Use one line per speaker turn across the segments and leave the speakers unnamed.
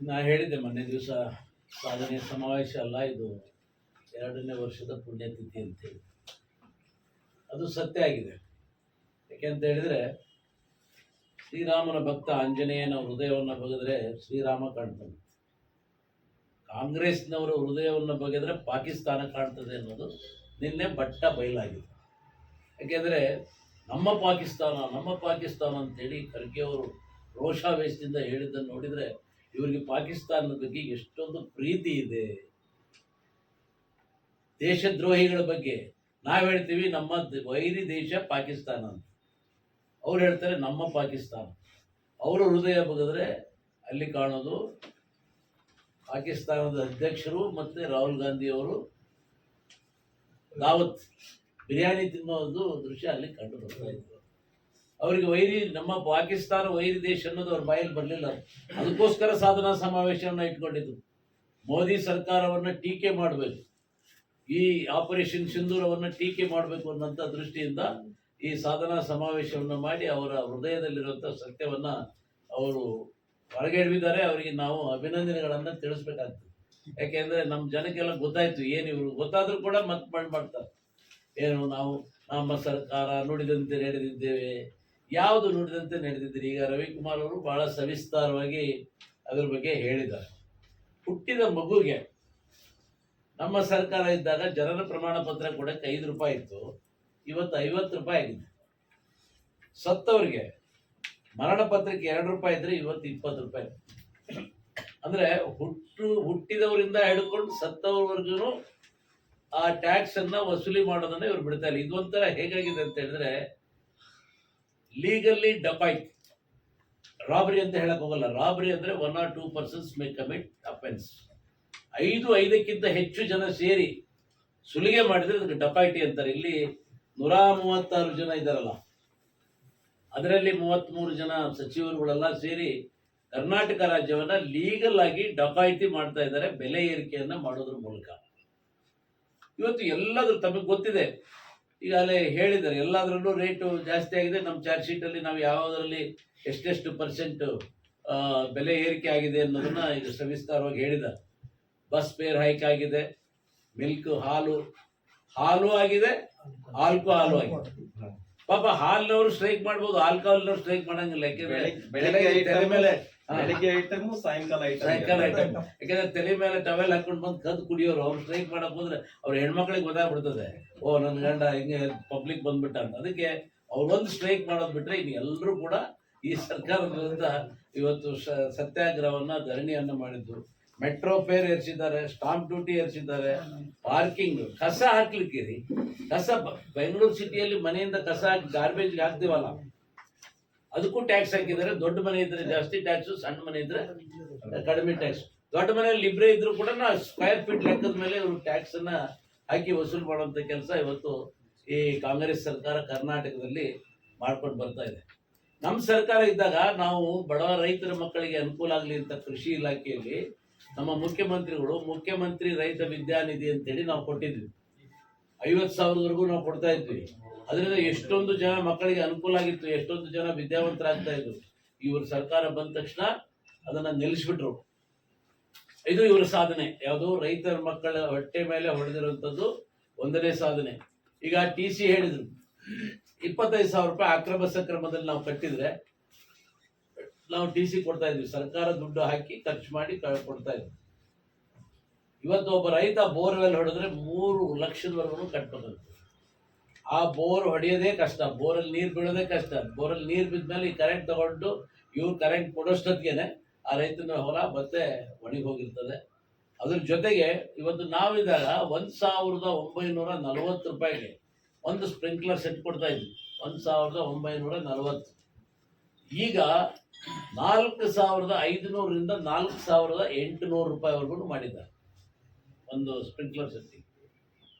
ನಾ ಹೇಳಿದ್ದೆ ಮೊನ್ನೆ ದಿವಸ ಸಾಧನೆ ಸಮಾವೇಶ ಅಲ್ಲ, ಇದು ಎರಡನೇ ವರ್ಷದ ಪುಣ್ಯತಿಥಿ ಅಂತೇಳಿ ಅದು ಸತ್ಯ ಆಗಿದೆ. ಯಾಕೆಂತ ಹೇಳಿದ್ರೆ, ಶ್ರೀರಾಮನ ಭಕ್ತ ಆಂಜನೇಯನ ಹೃದಯವನ್ನು ಬಗೆದ್ರೆ ಶ್ರೀರಾಮ ಕಾಣ್ತಾನೆ. ಕಾಂಗ್ರೆಸ್ನವರ ಹೃದಯವನ್ನು ಬಗೆದ್ರೆ ಪಾಕಿಸ್ತಾನ ಕಾಣ್ತದೆ ಅನ್ನೋದು ನಿನ್ನೆ ಬಟ್ಟ ಬಯಲಾಗಿದೆ. ಯಾಕೆಂದರೆ, ನಮ್ಮ ಪಾಕಿಸ್ತಾನ ನಮ್ಮ ಪಾಕಿಸ್ತಾನ ಅಂತೇಳಿ ಖರ್ಗೆ ಅವರು ರೋಷಾವೇಶದಿಂದ ಹೇಳಿದ್ದನ್ನು ನೋಡಿದರೆ ಇವರಿಗೆ ಪಾಕಿಸ್ತಾನದ ಬಗ್ಗೆ ಎಷ್ಟೊಂದು ಪ್ರೀತಿ ಇದೆ. ದೇಶದ್ರೋಹಿಗಳ ಬಗ್ಗೆ ನಾವು ಹೇಳ್ತೀವಿ, ನಮ್ಮ ವೈರಿ ದೇಶ ಪಾಕಿಸ್ತಾನ ಅಂತ. ಅವ್ರು ಹೇಳ್ತಾರೆ, ನಮ್ಮ ಪಾಕಿಸ್ತಾನ. ಅವರ ಹೃದಯ ಬಗೆದ್ರೆ ಅಲ್ಲಿ ಕಾಣೋದು ಪಾಕಿಸ್ತಾನದ ಅಧ್ಯಕ್ಷರು ಮತ್ತು ರಾಹುಲ್ ಗಾಂಧಿ ಅವರು. ದಾವತ್, ಬಿರಿಯಾನಿ ತಿನ್ನೋದು ದೃಶ್ಯ ಅಲ್ಲಿ ಕಂಡು ಬರ್ತಾ ಇತ್ತು. ಅವರಿಗೆ ವೈರಿ, ನಮ್ಮ ಪಾಕಿಸ್ತಾನ ವೈರಿ ದೇಶ ಅನ್ನೋದು ಅವ್ರ ಬಾಯಲ್ಲಿ ಬರಲಿಲ್ಲ. ಅದಕ್ಕೋಸ್ಕರ ಸಾಧನಾ ಸಮಾವೇಶವನ್ನು ಇಟ್ಕೊಂಡಿದ್ದು. ಮೋದಿ ಸರ್ಕಾರವನ್ನು ಟೀಕೆ ಮಾಡಬೇಕು. ಈ ಆಪರೇಷನ್ ಸಿಂಧೂರವನ್ನು ಟೀಕೆ ಮಾಡಬೇಕು ಅನ್ನೋಂಥ ದೃಷ್ಟಿಯಿಂದ ಈ ಸಾಧನಾ ಸಮಾವೇಶವನ್ನು ಮಾಡಿ ಅವರ ಹೃದಯದಲ್ಲಿರುವಂಥ ಸತ್ಯವನ್ನ ಅವರು ಹೊರಗೆಡವಿದ್ದಾರೆ. ಅವರಿಗೆ ನಾವು ಅಭಿನಂದನೆಗಳನ್ನು ತಿಳಿಸ್ಬೇಕಾಗ್ತದೆ. ಯಾಕೆಂದ್ರೆ ನಮ್ಮ ಜನಕ್ಕೆಲ್ಲ ಗೊತ್ತಾಯ್ತು ಏನು ಇವರು, ಗೊತ್ತಾದರೂ ಕೂಡ ಮತ್ತೆ ಮಾಡಿ ಮಾಡ್ತಾರೆ. ಏನು ನಾವು, ನಮ್ಮ ಸರ್ಕಾರ ನುಡಿದಂತೆ ನಡೆದಿದ್ದೇವೆ. ಯಾವುದು ನುಡಿದಂತೆ ನಡೆದಿದ್ದೀರಿ? ಈಗ ರವಿಕುಮಾರ್ ಅವರು ಬಹಳ ಸವಿಸ್ತಾರವಾಗಿ ಅದ್ರ ಬಗ್ಗೆ ಹೇಳಿದ್ದಾರೆ. ಹುಟ್ಟಿದ ಮಗುಗೆ ನಮ್ಮ ಸರ್ಕಾರ ಇದ್ದಾಗ ಜನನ ಪ್ರಮಾಣ ಪತ್ರ ಕೊಡಕ್ಕೆ ಐದು ರೂಪಾಯಿ ಇತ್ತು. ಇವತ್ತು ಐವತ್ತು ರೂಪಾಯಿ ಆಗಿದೆ. ಸತ್ತವರಿಗೆ ಮರಣ ಪತ್ರಕ್ಕೆ ಎರಡು ರೂಪಾಯಿ ಇದ್ರೆ ಇವತ್ತು ಇಪ್ಪತ್ತು ರೂಪಾಯಿ. ಅಂದ್ರೆ ಹುಟ್ಟು, ಹುಟ್ಟಿದವರಿಂದ ಹಿಡ್ಕೊಂಡು ಸತ್ತವರವರೆಗೂ ಆ ಟ್ಯಾಕ್ಸ್ ಅನ್ನ ವಸೂಲಿ ಮಾಡೋದನ್ನ ಇವ್ರು ಬಿಡ್ತಾ ಇಲ್ಲ. ಇದೊಂಥರ ಹೇಗಾಗಿದೆ ಅಂತ ಹೇಳಿದ್ರೆ ಲೀಗಲ್ಲಿ ಡಕಾಯ್ಟ್ ರಾಬರಿ ಅಂತ ಹೇಳಕ್ ಹೋಗಲ್ಲ. ರಾಬರಿ ಅಂದ್ರೆ one or two persons may commit offence ಐದು, ಐದಕ್ಕಿಂತ ಹೆಚ್ಚು ಜನ ಸೇರಿ ಸುಲಿಗೆ ಮಾಡಿದ್ರೆ ಅದಕ್ಕೆ ಡಪಾಯಿಟಿ ಅಂತಾರೆ. ಇಲ್ಲಿ ನೂರ ಮೂವತ್ತಾರು ಜನ ಇದ್ದಾರಲ್ಲ. ಅದರಲ್ಲಿ ಮೂವತ್ತ್ಮೂರು ಜನ ಸಚಿವರುಗಳೆಲ್ಲ ಸೇರಿ ಕರ್ನಾಟಕ ರಾಜ್ಯವನ್ನ ಲೀಗಲ್ ಆಗಿ ಡಕಾಯಿತಿ ಮಾಡ್ತಾ ಇದ್ದಾರೆ. ಬೆಲೆ ಏರಿಕೆಯನ್ನ ಮಾಡೋದ್ರ ಮೂಲಕ. ಇವತ್ತು ಎಲ್ಲಾದ್ರೂ ತಮಗೆ ಗೊತ್ತಿದೆ. ಈಗಾಗಲೇ ಹೇಳಿದ್ದಾರೆ ಎಲ್ಲದರಲ್ಲೂ ರೇಟು ಜಾಸ್ತಿ ಆಗಿದೆ. ನಮ್ಮ ಚಾರ್ಜ್ ಶೀಟಲ್ಲಿ ನಾವು ಯಾವುದರಲ್ಲಿ ಎಷ್ಟೆಷ್ಟು ಪರ್ಸೆಂಟ್ ಬೆಲೆ ಏರಿಕೆ ಆಗಿದೆ ಅನ್ನೋದನ್ನು ಇದು ಸವಿಸ್ತಾರವಾಗಿ ಹೇಳಿದ್ದಾರೆ. ಬಸ್ ಫೇರ್ ಹೈಕ್ ಆಗಿದೆ ಮಿಲ್ಕ್ ಹಾಲು ಹಾಲು ಆಗಿದೆ ಆಲ್ಕೋಹಾಲು ಆಗಿದೆ. ಪಾಪ ಹಾಲ್ನವರು ಸ್ಟ್ರೈಕ್ ಮಾಡ್ಬೋದು ಆಲ್ಕೋಹಾಲ್ನವ್ರು ಸ್ಟ್ರೈಕ್ ಮಾಡಂಗಿಲ್ಲ. ಯಾಕೆಂದ್ರೆ
item,
ಮೇಲೆ.
ಬೆಳಿಗ್ಗೆ ಐಟಮ್ ಸಾಯಂಕಾಲ
ಸಾಯಂಕಾಲ
ಐಟಮ್.
ಐಟಮ್ ಯಾಕಂದ್ರೆ ತಲೆ ಮೇಲೆ ಟವೆಲ್ ಹಾಕೊಂಡ್ ಬಂದು ಕದ್ ಕುಡಿಯೋರು ಅವ್ರು ಸ್ಟ್ರೈಕ್ ಮಾಡಕ್ ಹೋದ್ರೆ ಅವ್ರ ಹೆಣ್ಮಕ್ಳಿಗೆ ಗೊತ್ತಾಗ್ಬಿಡ್ತದೆ. ಓ ನನ್ ಗಂಡ ಹಿಂಗೆ ಪಬ್ಲಿಕ್ ಬಂದ್ಬಿಟ್ಟ ಅಂತ. ಅದಕ್ಕೆ ಅವ್ರೊಂದು ಸ್ಟ್ರೈಕ್ ಮಾಡೋದ್ ಬಿಟ್ರೆ ಇನ್ನು ಎಲ್ಲರೂ ಕೂಡ ಈ ಸರ್ಕಾರದ ವಿರುದ್ಧ ಇವತ್ತು ಸತ್ಯಾಗ್ರಹವನ್ನ ಧರಣಿಯನ್ನ ಮಾಡಿದ್ರು ಮೆಟ್ರೋ ಫೇರ್ ಏರಿಸಿದ್ದಾರೆ ಸ್ಟಾಂಪ್ ಡ್ಯೂಟಿ ಏರಿಸಿದ್ದಾರೆ. ಪಾರ್ಕಿಂಗ್ ಕಸ ಹಾಕ್ಲಿಕ್ಕೆ ರೀ ಕಸ ಬೆಂಗಳೂರು ಸಿಟಿಯಲ್ಲಿ ಮನೆಯಿಂದ ಕಸ ಹಾಕಿ ಗಾರ್ಬೇಜ್ ಹಾಕ್ತೀವಲ್ಲ. ಅದಕ್ಕೂ ಟ್ಯಾಕ್ಸ್ ಹಾಕಿದ್ದಾರೆ. ದೊಡ್ಡ ಮನೆ ಇದ್ರೆ ಜಾಸ್ತಿ ಟ್ಯಾಕ್ಸ್ ಸಣ್ಣ ಮನೆ ಇದ್ರೆ ಕಡಿಮೆ ಟ್ಯಾಕ್ಸ್ ದೊಡ್ಡ ಮನೆಯಲ್ಲಿ ಇಬ್ಬರೇ ಇದ್ರು ಕೂಡ ಸ್ಕ್ವೇರ್ ಫೀಟ್ ಲೆಕ್ಕದ ಮೇಲೆ ಇವರು ಟ್ಯಾಕ್ಸ್ ಅನ್ನ ಹಾಕಿ ವಸೂಲು ಮಾಡುವಂತ ಕೆಲಸ ಇವತ್ತು ಈ ಕಾಂಗ್ರೆಸ್ ಸರ್ಕಾರ ಕರ್ನಾಟಕದಲ್ಲಿ ಮಾಡ್ಕೊಂಡು ಬರ್ತಾ ಇದೆ. ನಮ್ಮ ಸರ್ಕಾರ ಇದ್ದಾಗ ನಾವು ಬಡ ರೈತರ ಮಕ್ಕಳಿಗೆ ಅನುಕೂಲ ಆಗಲಿ ಅಂತ ಕೃಷಿ ಇಲಾಖೆಯಲ್ಲಿ ನಮ್ಮ ಮುಖ್ಯಮಂತ್ರಿಗಳು ಮುಖ್ಯಮಂತ್ರಿ ರೈತ ವಿದ್ಯಾನಿಧಿ ಅಂತೇಳಿ ನಾವು ಕೊಟ್ಟಿದ್ವಿ ಐವತ್ತು ಸಾವಿರದವರೆಗೂ ನಾವು ಕೊಡ್ತಾ ಇದ್ವಿ. ಅದರಿಂದ ಎಷ್ಟೊಂದು ಜನ ಮಕ್ಕಳಿಗೆ ಅನುಕೂಲ ಆಗಿತ್ತು, ಎಷ್ಟೊಂದು ಜನ ವಿದ್ಯಾವಂತರಾಗ್ತಾ ಇದ್ರು. ಇವ್ರ ಸರ್ಕಾರ ಬಂದ ತಕ್ಷಣ ಅದನ್ನ ನಿಲ್ಲಿಸ್ಬಿಟ್ರು. ಇದು ಇವರ ಸಾಧನೆ. ಯಾವುದು ರೈತರ ಮಕ್ಕಳ ಹೊಟ್ಟೆ ಮೇಲೆ ಹೊಡೆದಿರುವಂಥದ್ದು ಒಂದನೇ ಸಾಧನೆ. ಈಗ ಟಿ ಸಿ ಹೇಳಿದ್ರು, ಇಪ್ಪತ್ತೈದು ಸಾವಿರ ರೂಪಾಯಿ ಅಕ್ರಮ ಸಕ್ರಮದಲ್ಲಿ ನಾವು ಕಟ್ಟಿದ್ರೆ ನಾವು ಟಿ ಸಿ ಕೊಡ್ತಾ ಇದ್ವಿ. ಸರ್ಕಾರ ದುಡ್ಡು ಹಾಕಿ ಖರ್ಚು ಮಾಡಿ ಕೊಡ್ತಾ ಇದ್ವಿ. ಇವತ್ತು ಒಬ್ಬ ರೈತ ಬೋರ್ವೆಲ್ ಹೊಡೆದ್ರೆ ಮೂರು ಲಕ್ಷದವರೆಗೂ ಕಟ್ಬೇಕಂತ ಆ ಬೋರ್ ಹೊಡೆಯೋದೇ ಕಷ್ಟ, ಬೋರಲ್ಲಿ ನೀರು ಬೀಳೋದೇ ಕಷ್ಟ. ಬೋರಲ್ಲಿ ನೀರು ಬಿದ್ಮೇಲೆ ಈ ಕರೆಂಟ್ ತಗೊಂಡು ಇವ್ರು ಕರೆಂಟ್ ಕೊಡೋಷ್ಟೊತ್ತಿಗೆನೆ ಆ ರೈತನ ಹೊಲ ಮತ್ತೆ ಒಣಗಿ ಹೋಗಿರ್ತದೆ. ಅದ್ರ ಜೊತೆಗೆ ಇವತ್ತು ನಾವಿದಾಗ ಒಂದ್ ಸಾವಿರದ ಒಂಬೈನೂರ ನಲವತ್ತು ರೂಪಾಯಿಗೆ ಒಂದು ಸ್ಪ್ರಿಂಕ್ಲರ್ ಸೆಟ್ ಕೊಡ್ತಾ ಇದ್ವಿ. ಒಂದ್ ಸಾವಿರದ ಒಂಬೈನೂರ ನಲವತ್ತು. ಈಗ ನಾಲ್ಕು ಸಾವಿರದ ಐದುನೂರರಿಂದ ನಾಲ್ಕು ಸಾವಿರದ ಎಂಟುನೂರು ರೂಪಾಯಿವರೆಗೂ ಮಾಡಿದ್ದಾರೆ. ಒಂದು ಸ್ಪ್ರಿಂಕ್ಲರ್ ಸೆಟ್ಟಿಗೆ.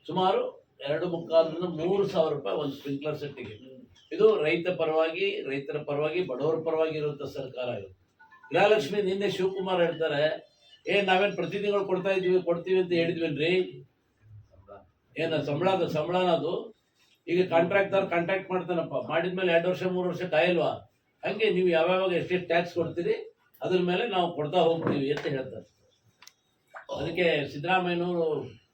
ಸುಮಾರು ಎರಡು ಮುಕ್ಕಾಲರಿಂದ ಮೂರು ಸಾವಿರ ರೂಪಾಯಿ ಒಂದು ಸ್ಪ್ರಿಂಕ್ಲರ್ ಸೆಟ್ಟಿಗೆ. ಇದು ರೈತ ಪರವಾಗಿ, ರೈತರ ಪರವಾಗಿ, ಬಡವರ ಪರವಾಗಿ ಇರುವಂತ ಸರ್ಕಾರ ಇದು. ಗೃಹಲಕ್ಷ್ಮಿ ನಿನ್ನೆ ಶಿವಕುಮಾರ್ ಹೇಳ್ತಾರೆ, ಏ, ನಾವೇನ್ ಪ್ರತಿ ತಿಂಗಳು ಕೊಡ್ತಾ ಇದ್ದೀವಿ ಕೊಡ್ತೀವಿ ಅಂತ ಹೇಳಿದ್ವಿನ್ರಿ ಏನ ಸಂಬಳ ಅದು ಸಂಬಳನ ಅದು ಈಗ ಕಾಂಟ್ರಾಕ್ಟರ್ ಕಾಂಟ್ಯಾಕ್ಟ್ ಮಾಡ್ತಾನಪ್ಪ. ಮಾಡಿದ್ಮೇಲೆ ಎರಡು ವರ್ಷ, ಮೂರು ವರ್ಷ ಕಾಯಲ್ವಾ? ಹಂಗೆ ನೀವು ಯಾವ್ಯಾವಾಗ ಎಷ್ಟೆಷ್ಟು ಟ್ಯಾಕ್ಸ್ ಕೊಡ್ತೀರಿ, ಅದ್ರ ಮೇಲೆ ನಾವು ಕೊಡ್ತಾ ಹೋಗ್ತೀವಿ ಅಂತ ಹೇಳ್ತಾರೆ. ಅದಕ್ಕೆ ಸಿದ್ದರಾಮಯ್ಯನವರು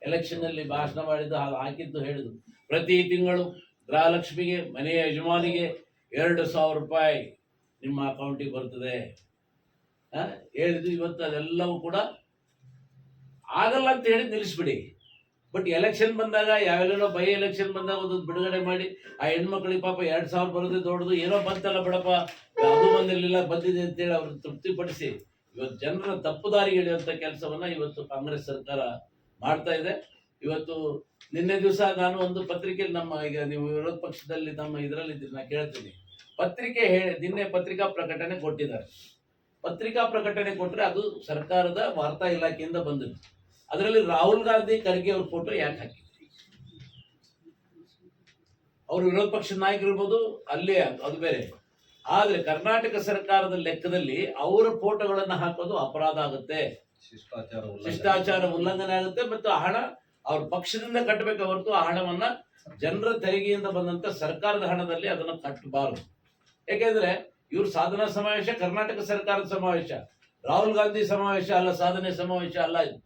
ಎಲೆಕ್ಷನ್ ಅಲ್ಲಿ ಭಾಷಣ ಮಾಡಿದ್ದು ಹಾಕಿದ್ದು ಹೇಳಿದ್ರು. ಪ್ರತಿ ತಿಂಗಳು ಗೃಹಲಕ್ಷ್ಮಿಗೆ, ಮನೆಯ ಯಜಮಾನಿಗೆ ಎರಡು ಸಾವಿರ ರೂಪಾಯಿ ನಿಮ್ಮ ಅಕೌಂಟಿಗೆ ಬರ್ತದೆ. ಹೇಳಿದ್ದು ಇವತ್ತು ಅದೆಲ್ಲವೂ ಕೂಡ ಆಗಲ್ಲ ಅಂತ ಹೇಳಿ ನಿಲ್ಲಿಸ್ಬಿಡಿ. ಬಟ್ ಎಲೆಕ್ಷನ್ ಬಂದಾಗ ಯಾವೆಲ್ಲೋ ಬೈ ಎಲೆಕ್ಷನ್ ಬಂದಾಗ ಒಂದು ಬಿಡುಗಡೆ ಮಾಡಿ, ಆ ಹೆಣ್ಮಕ್ಳಿಗೆ ಪಾಪ ಎರಡು ಸಾವಿರ ಬರೋದೇ ದೊಡ್ಡದು. ಏನೋ ಬಂತಲ್ಲ ಬಿಡಪ್ಪ, ಅದು ಬಂದಿರಲಿಲ್ಲ, ಬಂದಿದೆ ಅಂತೇಳಿ ಅವ್ರನ್ನ ತೃಪ್ತಿಪಡಿಸಿ ಇವತ್ತು ಜನರ ತಪ್ಪು ದಾರಿ ಎಳೆಯುವಂತ ಕೆಲಸವನ್ನ ಇವತ್ತು ಕಾಂಗ್ರೆಸ್ ಸರ್ಕಾರ ಮಾಡ್ತಾ ಇದೆ. ಇವತ್ತು ನಿನ್ನೆ ದಿವಸ ನಾನು ಒಂದು ಪತ್ರಿಕೆಯಲ್ಲಿ ನಮ್ಮ ಈಗ ನೀವು ವಿರೋಧ ಪಕ್ಷದಲ್ಲಿ ನಮ್ಮ ಇದರಲ್ಲಿ ನಾನು ಕೇಳ್ತೀನಿ. ಪತ್ರಿಕೆ ಹೇಳಿ ನಿನ್ನೆ ಪತ್ರಿಕಾ ಪ್ರಕಟಣೆ ಕೊಟ್ಟಿದ್ದಾರೆ. ಪತ್ರಿಕಾ ಪ್ರಕಟಣೆ ಕೊಟ್ಟರೆ ಅದು ಸರ್ಕಾರದ ವಾರ್ತಾ ಇಲಾಖೆಯಿಂದ ಬಂದಿದೆ ಅದರಲ್ಲಿ ರಾಹುಲ್ ಗಾಂಧಿ ಖರ್ಗೆ ಅವ್ರ ಫೋಟೋ ಯಾಕೆ ಹಾಕಿದ್ರು? ಅವರು ವಿರೋಧ ಪಕ್ಷದ ನಾಯಕರು ಇರ್ಬೋದು, ಅಲ್ಲೇ ಅದು ಬೇರೆ. ಆದ್ರೆ ಕರ್ನಾಟಕ ಸರ್ಕಾರದ ಲೆಕ್ಕದಲ್ಲಿ ಅವರ ಫೋಟೋಗಳನ್ನ ಹಾಕೋದು ಅಪರಾಧ ಆಗುತ್ತೆ.
ಶಿಷ್ಟಾಚಾರ
ಶಿಷ್ಟಾಚಾರ ಉಲ್ಲಂಘನೆ ಆಗುತ್ತೆ ಮತ್ತು ಆ ಹಣ ಅವ್ರ ಪಕ್ಷದಿಂದ ಕಟ್ಟಬೇಕು ಹೊರತು ಆ ಹಣವನ್ನ ಜನರ ತೆರಿಗೆಯಿಂದ ಬಂದಂತ ಸರ್ಕಾರದ ಹಣದಲ್ಲಿ ಅದನ್ನು ಕಟ್ಟಬಾರದು. ಯಾಕೆಂದ್ರೆ ಇವ್ರ ಸಾಧನಾ ಸಮಾವೇಶ ಕರ್ನಾಟಕ ಸರ್ಕಾರದ ಸಮಾವೇಶ. ರಾಹುಲ್ ಗಾಂಧಿ ಸಮಾವೇಶ ಅಲ್ಲ ಸಾಧನೆ ಸಮಾವೇಶ ಅಲ್ಲ ಇದು.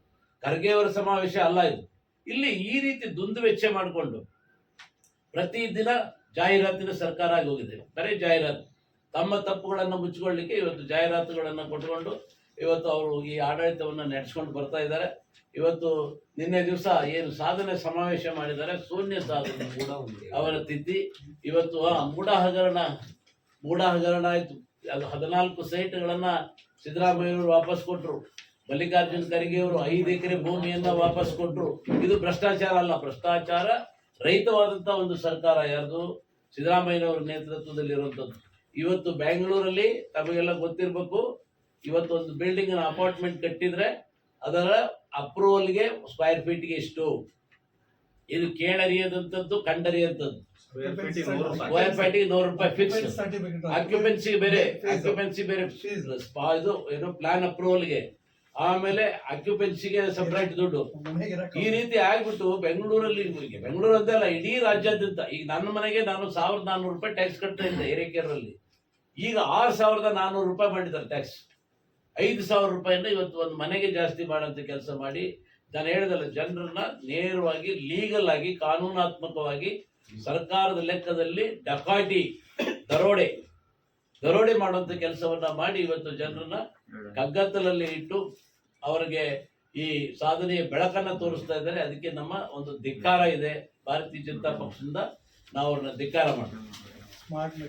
ಖರ್ಗೆ ಅವರ ಸಮಾವೇಶ ಅಲ್ಲ ಇದು. ಇಲ್ಲಿ ಈ ರೀತಿ ದುಂದು ವೆಚ್ಚ ಮಾಡಿಕೊಂಡು ಪ್ರತಿದಿನ ಜಾಹೀರಾತಿನ ಸರ್ಕಾರ ಆಗಿ ಹೋಗಿದೆ. ಬರೀ ಜಾಹೀರಾತು. ತಮ್ಮ ತಪ್ಪುಗಳನ್ನು ಮುಚ್ಚಿಕೊಳ್ಳಿಕ್ಕೆ ಇವತ್ತು ಜಾಹೀರಾತುಗಳನ್ನು ಕೊಟ್ಟುಕೊಂಡು ಇವತ್ತು ಅವರು ಈ ಆಡಳಿತವನ್ನು ನಡೆಸ್ಕೊಂಡು ಬರ್ತಾ ಇದ್ದಾರೆ. ಇವತ್ತು ನಿನ್ನೆ ದಿವಸ ಏನು ಸಾಧನೆ ಸಮಾವೇಶ ಮಾಡಿದ್ದಾರೆ. ಶೂನ್ಯ ಸಾಧನೆ ಅವರ ತಿದ್ದಿ. ಇವತ್ತು ಆ ಮೂಡ ಹಗರಣ ಮೂಡ ಹಗರಣ ಆಯಿತು. ಅದು ಹದಿನಾಲ್ಕು ಸೈಟ್ಗಳನ್ನ ಸಿದ್ದರಾಮಯ್ಯವರು ವಾಪಸ್ ಕೊಟ್ಟರು ಮಲ್ಲಿಕಾರ್ಜುನ್ ಖರ್ಗೆ ಅವರು ಐದು ಎಕರೆ ಭೂಮಿಯನ್ನು ವಾಪಸ್ ಕೊಟ್ಟರು ಇದು ಭ್ರಷ್ಟಾಚಾರ ಅಲ್ಲ, ಭ್ರಷ್ಟಾಚಾರ ರೈತವಾದಂಥ ಒಂದು ಸರ್ಕಾರ ಯಾರ್ದು? ಸಿದ್ದರಾಮಯ್ಯನವರ ನೇತೃತ್ವದಲ್ಲಿ ಇರುವಂತದ್ದು ಇವತ್ತು ಬೆಂಗಳೂರಲ್ಲಿ ತಮಗೆಲ್ಲ ಗೊತ್ತಿರ್ಬೇಕು ಇವತ್ತು ಒಂದು ಬಿಲ್ಡಿಂಗ್ ಅಪಾರ್ಟ್ಮೆಂಟ್ ಕಟ್ಟಿದ್ರೆ ಅದರ ಅಪ್ರೂವಲ್ಗೆ ಸ್ಕ್ವೈರ್ ಫೀಟ್ಗೆ ಎಷ್ಟು? ಇದು ಕೇಳರಿಯದಂಥದ್ದು ಕಂಡರಿಯಂಥದ್ದು ಸ್ಕ್ವೇರ್ ಫೀಟಿಗೆ ನೂರು ರೂಪಾಯಿ. ಫಿಕ್ಸ್ ಆಕ್ಯುಪೆನ್ಸಿ ಬೇರೆ ಆಕ್ಯುಪೆನ್ಸಿ ಬೇರೆ ಸ್ಪಾ- ಇದು ಏನೋ ಪ್ಲಾನ್ ಅಪ್ರೂವಲ್ಗೆ ಆಮೇಲೆ ಆಕ್ಯುಪೆನ್ಸಿಗೆ ಸಪ್ರೇಟ್ ದುಡ್ಡು. ಈ ರೀತಿ ಆಗ್ಬಿಟ್ಟು ಬೆಂಗಳೂರಲ್ಲಿ ಬೆಂಗಳೂರು ಅಂತ ಅಲ್ಲ ಇಡೀ ರಾಜ್ಯಾದ್ಯಂತ. ಈಗ ನನ್ನ ಮನೆಗೆ ನಾನು ಸಾವಿರದ ನಾನ್ನೂರು ರೂಪಾಯಿ ಟ್ಯಾಕ್ಸ್ ಕಟ್ತಾ ಇದ್ದೆ ಹಿರೇಕೆರಲ್ಲಿ ಈಗ ಆರು ಸಾವಿರದ ನಾನ್ನೂರು ರೂಪಾಯಿ ಮಾಡಿದ್ದಾರೆ ಟ್ಯಾಕ್ಸ್ ಐದು ಸಾವಿರ ರೂಪಾಯಿಂದ ಇವತ್ತು ಒಂದು ಮನೆಗೆ ಜಾಸ್ತಿ ಮಾಡೋಂಥ ಕೆಲಸ ಮಾಡಿ, ನಾನು ಹೇಳಿದಲ್ಲ, ಜನರನ್ನ ನೇರವಾಗಿ ಲೀಗಲ್ ಆಗಿ, ಕಾನೂನಾತ್ಮಕವಾಗಿ ಸರ್ಕಾರದ ಲೆಕ್ಕದಲ್ಲಿ ಡಕಾಟಿ, ದರೋಡೆ ದರೋಡೆ ಮಾಡುವಂತ ಕೆಲಸವನ್ನ ಮಾಡಿ ಇವತ್ತು ಜನರನ್ನ ಕಗ್ಗತ್ತಲಲ್ಲಿ ಇಟ್ಟು ಅವರಿಗೆ ಈ ಸಾಧನೆಯ ಬೆಳಕನ್ನ ತೋರಿಸ್ತಾ ಇದ್ದಾರೆ. ಅದಕ್ಕೆ ನಮ್ಮ ಒಂದು ಧಿಕ್ಕಾರ ಇದೆ. ಭಾರತೀಯ ಜನತಾ ಪಕ್ಷದಿಂದ ನಾವು ಅವ್ರನ್ನ ಧಿಕ್ಕಾರ ಮಾಡ್ತೀವಿ.